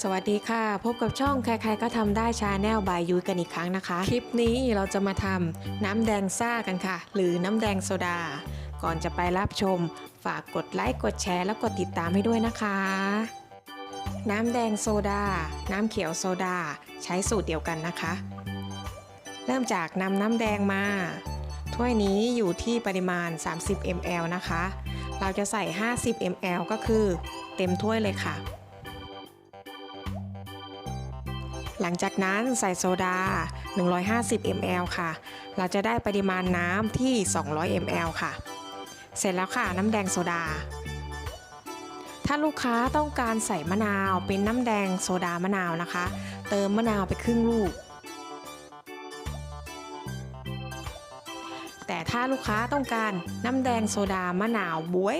สวัสดีค่ะ พบกับช่องใครๆก็ทำได้ชาแนลบายยุ้ยกันอีกครั้งนะคะ คลิปนี้เราจะมาทำน้ำแดงซ่ากันค่ะ หรือน้ำแดงโซดา ก่อนจะไปรับชม ฝากกดไลค์กดแชร์และกดติดตามให้ด้วยนะคะ น้ำแดงโซดา น้ำเขียวโซดา ใช้สูตรเดียวกันนะคะ เริ่มจากนำน้ำแดงมา ถ้วยนี้อยู่ที่ปริมาณ 30 ml นะคะ เราจะใส่ 50 ml ก็คือ เต็มถ้วยเลยค่ะ หลังจากนั้นใส่โซดา 150 ml ค่ะ เราจะได้ปริมาณน้ำที่ 200 ml ค่ะ เสร็จแล้วค่ะน้ำแดงโซดา ถ้าลูกค้าต้องการใส่มะนาวเป็นน้ำแดงโซดามะนาวนะคะ เติมมะนาวไปครึ่งลูก แต่ถ้าลูกค้าต้องการน้ำแดงโซดามะนาวบวย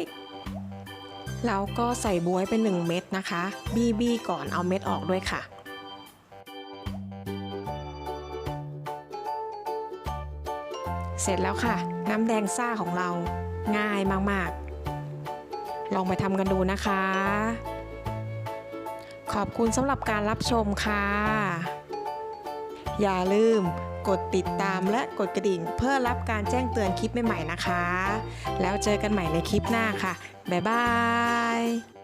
เราก็ใส่บวยเป็น 1 เม็ดนะคะ บี้บี้ก่อนเอาเม็ดออกด้วยค่ะ เสร็จแล้วค่ะ น้ำแดงซ่าของเราง่ายมากๆ ลองไปทำกันดูนะคะ ขอบคุณสำหรับการรับชมค่ะ อย่าลืมกดติดตามและกดกระดิ่ง เพื่อรับการแจ้งเตือนคลิปใหม่ๆนะคะ แล้วเจอกันใหม่ในคลิปหน้าค่ะ บ๊ายบาย